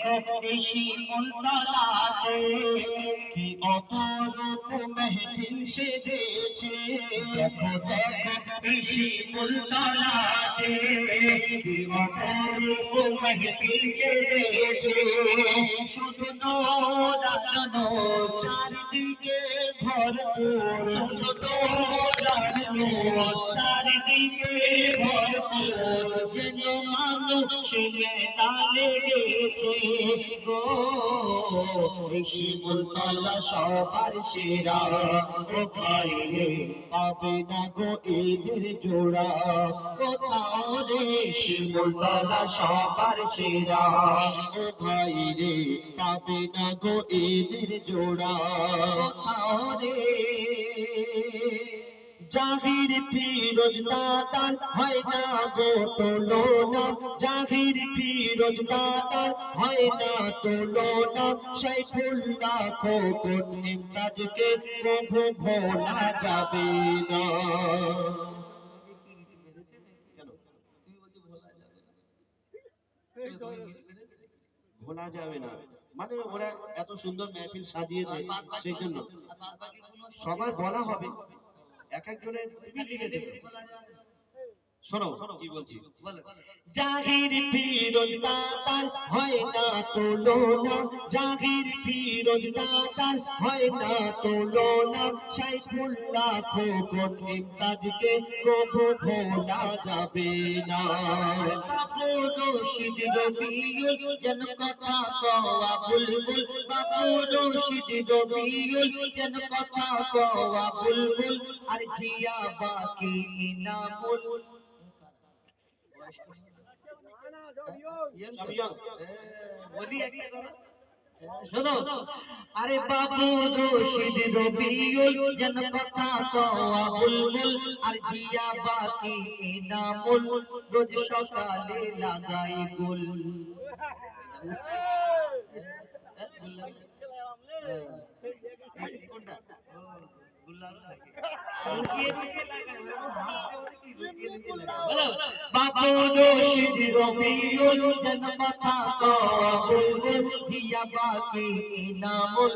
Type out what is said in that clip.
ঋষি মন্ডলাতে কি অপরূপ মেহদিন সেজেছে? দেখো দেখো ঋষি মন্ডলাতে কি অপরূপ মেহদিন সেজেছে? শুধু নোরানো চারিদিকে ভরপুর। শুধু চারিদিকে যেন মানুষ মেলা লেগেছে গো, ঋষি মুলতলা সবার সেরা। ও ভাই রে পাবে না গো এদের জোড়া? কোথাও রে ঋষি সবার সেরা? ও ভাই রে পাবে না গো এদের জোড়া? কোথাও রে জাহির ফিরোজ দাতার হয় না গো তোলনা? জাহির ফিরোজ দাতার হয় না তোলনা? সেই ফুল্লা খোকন নিমতাজকে প্রভু ভোলা যাবে না। ভোলা যাবে না। মানে ওরা এত সুন্দর মেহফিল সাজিয়েছে সেই জন্য। সবার বলা হবে। এক একজনের লিখেছে শোনো কি বলছি? জাহির ফিরোজ দাতার হয় না তুলনা জাহির ফিরোজ দাতার হয় না তুলনা সাইফুল্লাহ খোকন ইমতাজকে কবু ভোলা যাবে না। বাবু রশিদ রবিউল যেন কথা কওয়া বুলবুল। বাবু রশিদ রবিউল যেন কথা কওয়া বুলবুল। আর জিয়া বাকি ইনামুল শোনো আরে বাবু রশিদ রবিউল যেন কথা কওয়া বুলবুল আর জিয়া বাকি ইনামুল রোজ সকালে লাগাই গুল। যেন কথা বুলবুল জিয়া বাকি ইনামুল